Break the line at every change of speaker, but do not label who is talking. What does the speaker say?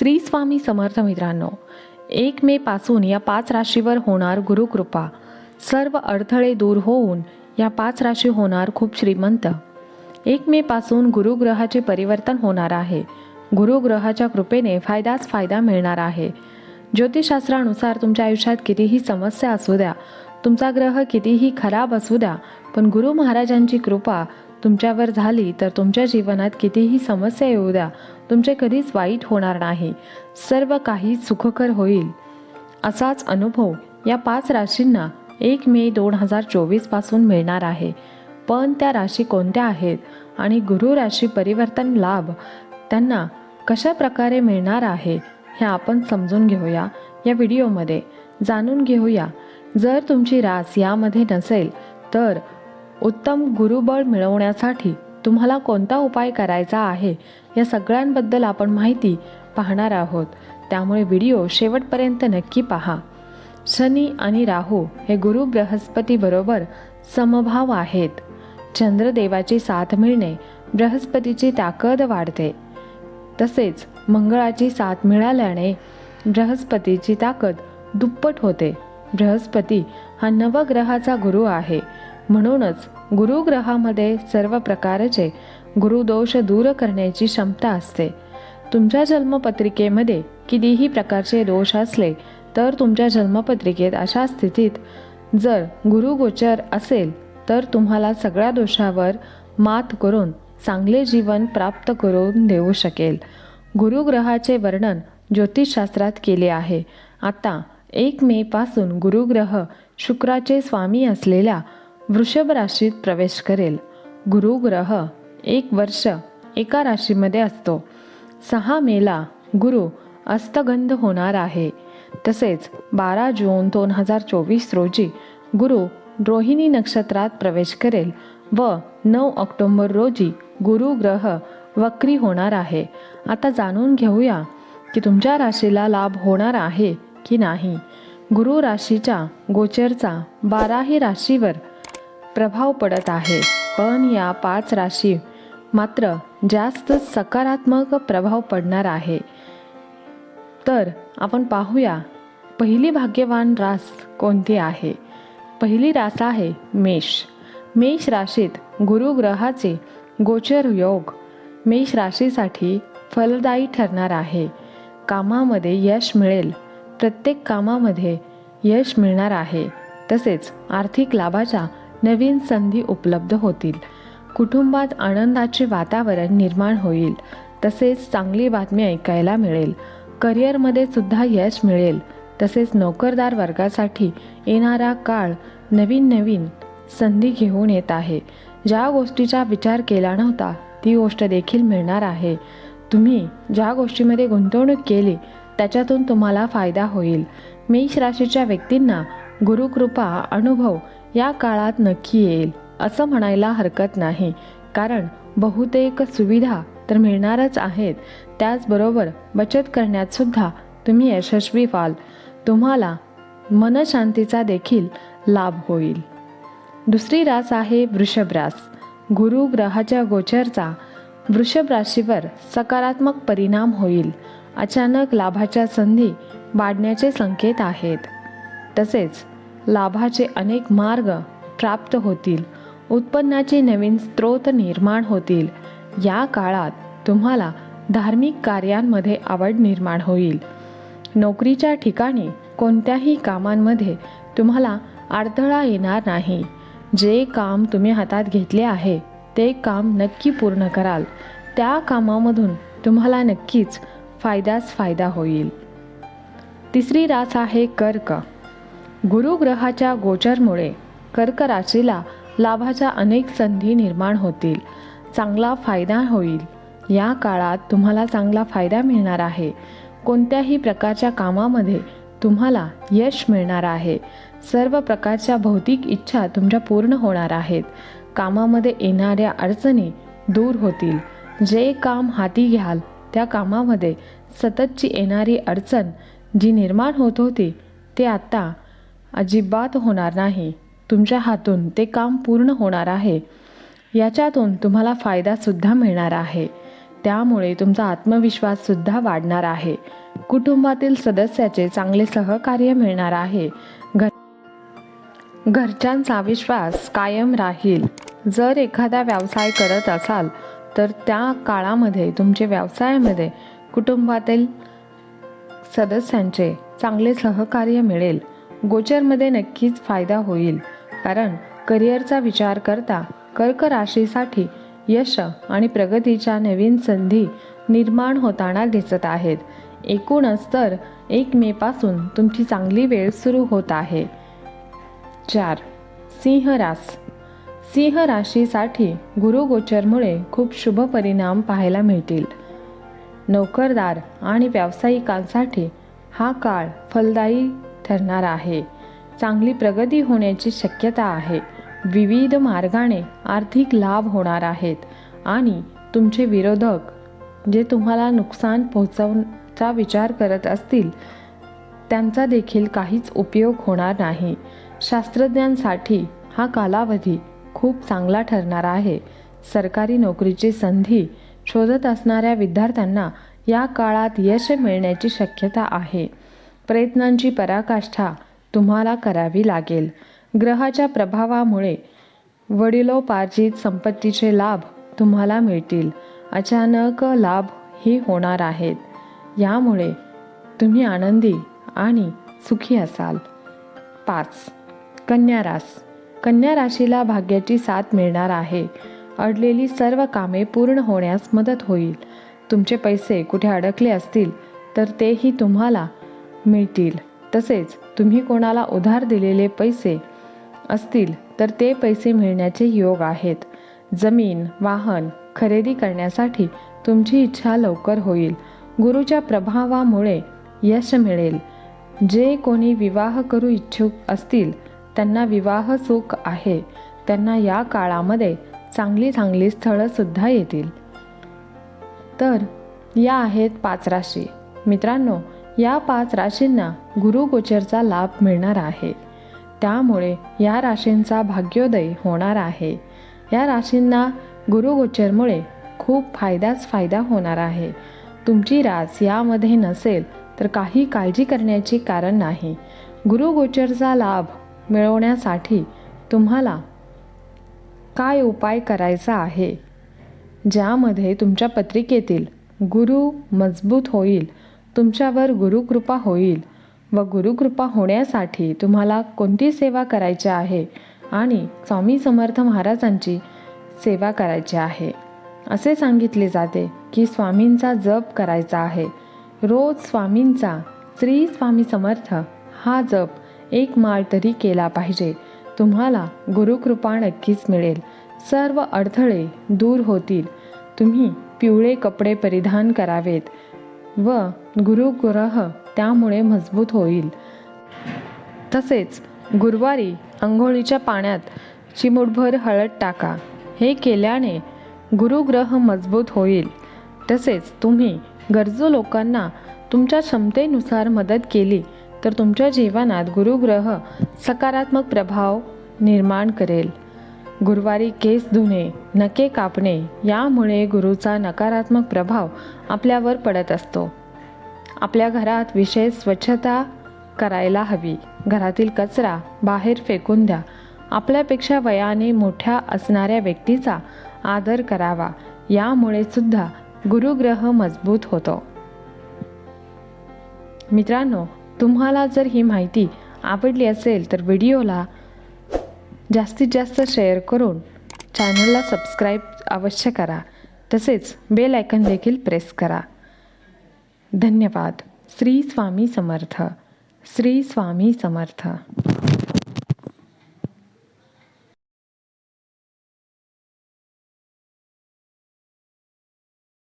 श्री स्वामी समर्थ मित्रांनो एक मे पासून या पाच राशीवर होणार गुरुकृपा. सर्व अडथळे दूर होऊन या पाच राशी होणार खूप श्रीमंत. एक मे पासून गुरुग्रहाचे परिवर्तन होणार आहे. गुरुग्रहाच्या कृपेने फायदाच फायदा मिळणार आहे. ज्योतिषशास्त्रानुसार तुमच्या आयुष्यात कितीही समस्या असू द्या तुमचा ग्रह कितीही खराब असू द्या पण गुरु महाराजांची कृपा तुमच्यावर झाली तर तुमच्या जीवनात कितीही समस्या येऊ द्या. तुमचे कधीच वाईट होणार नाही. सर्व काही सुखकर होईल. असाच अनुभव या पाच राशींना एक मे दोन हजार चोवीसपासून मिळणार आहे. पण त्या राशी कोणत्या आहेत आणि गुरु राशी परिवर्तन लाभ त्यांना कशा प्रकारे मिळणार आहे हे आपण समजून घेऊया या व्हिडिओमध्ये. जाणून घेऊया. जर तुमची रास यामध्ये नसेल तर उत्तम गुरुबळ मिळवण्यासाठी तुम्हाला कोणता उपाय करायचा आहे या सगळ्यांबद्दल आपण माहिती पाहणार आहोत. त्यामुळे व्हिडिओ शेवटपर्यंत नक्की पहा. शनी आणि राहू हे गुरु बृहस्पतीबरोबर समभाव आहेत. चंद्रदेवाची साथ मिळणे बृहस्पतीची ताकद वाढते. तसेच मंगळाची साथ मिळाल्याने बृहस्पतीची ताकद दुप्पट होते. बृहस्पती हा नवग्रहाचा गुरु आहे. म्हणूनच गुरुग्रहामध्ये सर्व प्रकारचे गुरुदोष दूर करण्याची क्षमता असते. तुमच्या जन्मपत्रिकेमध्ये कितीही प्रकारचे दोष असले तर तुमच्या जन्मपत्रिकेत अशा स्थितीत जर गुरुगोचर असेल तर तुम्हाला सगळ्या दोषावर मात करून चांगले जीवन प्राप्त करून देऊ शकेल. गुरुग्रहाचे वर्णन ज्योतिषशास्त्रात केले आहे. आता एक मेपासून गुरुग्रह शुक्राचे स्वामी असलेल्या वृषभ राशीत प्रवेश करेल. गुरुग्रह एक वर्ष एका राशीमध्ये असतो. सहा मेला गुरु अस्तगंध होणार आहे. तसेच बारा जून दोन हजार चोवीस रोजी गुरु रोहिणी नक्षत्रात प्रवेश करेल व नऊ ऑक्टोंबर रोजी गुरु ग्रह वक्री होणार आहे. आता जाणून घेऊया की तुमच्या राशीला लाभ होणार आहे की नाही. गुरु राशीच्या गोचरचा बाराही राशीवर प्रभाव पडत आहे. पण या पाच राशी मात्र जास्त सकारात्मक प्रभाव पडणार आहे. तर आपण पाहूया पहिली भाग्यवान रास कोणती आहे? पहिली रास आहे मेष. मेष राशीत गुरुग्रहाचे गोचर योग मेष राशीसाठी फलदायी ठरणार आहे. कामामध्ये यश मिळेल. प्रत्येक कामामध्ये यश मिळणार आहे. तसेच आर्थिक लाभाच्या नवीन संधी उपलब्ध होतील. कुटुंबात आनंदाचे वातावरण निर्माण होईल. तसेच चांगली बातमी ऐकायला मिळेल. करिअरमध्ये सुद्धा यश मिळेल. तसेच नोकरदार वर्गासाठी येणारा काळ नवीन नवीन संधी घेऊन येत आहे. ज्या गोष्टीचा विचार केला नव्हता ती गोष्ट देखील मिळणार आहे. तुम्ही ज्या गोष्टीमध्ये गुंतवणूक केली त्याच्यातून तुम्हाला फायदा होईल. मेष राशीच्या व्यक्तींना गुरुकृपा अनुभव या काळात नक्की येईल असं म्हणायला हरकत नाही. कारण बहुतेक सुविधा तर मिळणारच आहेत. त्याचबरोबर बचत करण्यात सुद्धा तुम्ही यशस्वी व्हाल. तुम्हाला मनशांतीचा देखील लाभ होईल. दुसरी रास आहे वृषभ रास. गुरु ग्रहाच्या गोचरचा वृषभ राशीवर सकारात्मक परिणाम होईल. अचानक लाभाच्या संधी वाढण्याचे संकेत आहेत. तसेच लाभाचे अनेक मार्ग प्राप्त होतील. उत्पन्नाचे नवीन स्रोत निर्माण होतील. या काळात तुम्हाला धार्मिक कार्यांमध्ये आवड निर्माण होईल. नोकरीच्या ठिकाणी कोणत्याही कामांमध्ये तुम्हाला अडथळा येणार नाही. जे काम तुम्ही हातात घेतले आहे ते काम नक्की पूर्ण कराल. त्या कामामधून तुम्हाला नक्कीच फायदाच फायदा होईल. तिसरी रास आहे कर्क. गुरुग्रहाच्या गोचरमुळे कर्क राशीला लाभाच्या अनेक संधी निर्माण होतील. चांगला फायदा होईल. या काळात तुम्हाला चांगला फायदा मिळणार आहे. कोणत्याही प्रकारच्या कामामध्ये तुम्हाला यश मिळणार आहे. सर्व प्रकारच्या भौतिक इच्छा तुमच्या पूर्ण होणार आहेत. कामामध्ये येणाऱ्या अडचणी दूर होतील. जे काम हाती घ्याल त्या कामामध्ये सततची येणारी अडचण जी निर्माण होत होती ते आता अजिबात होणार नाही. तुमच्या हातून ते काम पूर्ण होणार आहे. याच्यातून तुम्हाला फायदासुद्धा मिळणार आहे. त्यामुळे तुमचा आत्मविश्वाससुद्धा वाढणार आहे. कुटुंबातील सदस्याचे चांगले सहकार्य मिळणार आहे. घर घरच्यांचा विश्वास कायम राहील. जर एखादा व्यवसाय करत असाल तर त्या काळामध्ये तुमचे व्यवसायामध्ये कुटुंबातील सदस्यांचे चांगले सहकार्य मिळेल. गोचरमध्ये नक्कीच फायदा होईल. कारण करिअरचा विचार करता कर्क राशीसाठी यश आणि प्रगतीच्या नवीन संधी निर्माण होताना दिसत आहेत. एकूणच तर एक मेपासून तुमची चांगली वेळ सुरू होत आहे. चार. सिंह रास सिंह राशीसाठी गुरुगोचरमुळे खूप शुभ परिणाम पाहायला मिळतील. नोकरदार आणि व्यावसायिकांसाठी हा काळ फलदायी ठरणार आहे. चांगली प्रगती होण्याची शक्यता आहे. विविध मार्गाने आर्थिक लाभ होणार आहेत. आणि तुमचे विरोधक जे तुम्हाला नुकसान पोहोचवण्याचा विचार करत असतील त्यांचा देखील काहीच उपयोग होणार नाही. शास्त्रज्ञांसाठी हा कालावधी खूप चांगला ठरणार आहे. सरकारी नोकरीची संधी शोधत असणाऱ्या विद्यार्थ्यांना या काळात यश मिळण्याची शक्यता आहे. प्रयत्नांची पराकाष्ठा तुम्हाला करावी लागेल. ग्रहाच्या प्रभावामुळे वडिलोपार्जित संपत्तीचे लाभ तुम्हाला मिळतील. अचानक लाभ ही होणार आहेत. यामुळे तुम्ही आनंदी आणि सुखी असाल. पाच. कन्या रास. कन्या राशीला भाग्याची साथ मिळणार आहे. अडलेली सर्व कामे पूर्ण होण्यास मदत होईल. तुमचे पैसे कुठे अडकले असतील तर तेही तुम्हाला मिळतील. तसेच तुम्ही कोणाला उधार दिलेले पैसे असतील तर ते पैसे मिळण्याचे योग आहेत. जमीन वाहन खरेदी करण्यासाठी तुमची इच्छा लवकर होईल. गुरुच्या प्रभावामुळे यश मिळेल. जे कोणी विवाह करू इच्छुक असतील त्यांना विवाह सुख आहे. त्यांना या काळामध्ये चांगली चांगली स्थळंसुद्धा येतील. तर या आहेत पाच राशी. मित्रांनो या पाच राशींना गुरुगोचरचा लाभ मिळणार आहे. त्यामुळे या राशींचा भाग्योदय होणार आहे. या राशींना गुरुगोचरमुळे खूप फायदाच फायदा होणार आहे. तुमची रास यामध्ये नसेल तर काही काळजी करण्याची कारण नाही. गुरुगोचरचा लाभ मिळवण्यासाठी तुम्हाला काय उपाय करायचा आहे? ज्यामध्ये तुमच्या पत्रिकेतील गुरु मजबूत होईल तुमच्यावर गुरुकृपा होईल व गुरुकृपा होण्यासाठी तुम्हाला कोणती सेवा करायची आहे? आणि स्वामी समर्थ महाराजांची सेवा करायची आहे. असे सांगितले जाते की स्वामींचा जप करायचा आहे. रोज स्वामींचा श्री स्वामी समर्थ हा जप एक माळ तरी केला पाहिजे. तुम्हाला गुरुकृपा नक्कीच मिळेल. सर्व अडथळे दूर होतील. तुम्ही पिवळे कपडे परिधान करावेत व गुरुग्रह त्यामुळे मजबूत होईल. तसेच गुरुवारी आंघोळीच्या पाण्यात चिमुटभर हळद टाका. हे केल्याने गुरुग्रह मजबूत होईल. तसेच तुम्ही गरजू लोकांना तुमच्या क्षमतेनुसार मदत केली तर तुमच्या जीवनात गुरुग्रह सकारात्मक प्रभाव निर्माण करेल. गुरुवारी केस धुणे नके कापणे यामुळे गुरुचा नकारात्मक प्रभाव आपल्यावर पडत असतो. आपल्या घरात विशेष स्वच्छता करायला हवी. घरातील कचरा बाहेर फेकून द्या. आपल्यापेक्षा वयाने मोठ्या असणाऱ्या व्यक्तीचा आदर करावा. यामुळे सुद्धा गुरुग्रह मजबूत होतो. मित्रांनो तुम्हाला जर ही माहिती आवडली असेल तर व्हिडिओला जास्तीत जास्त शेअर करून चॅनलला सबस्क्राईब अवश्य करा. तसेच बेल आयकन देखील प्रेस करा. धन्यवाद। श्री स्वामी समर्थ। श्री स्वामी समर्थ।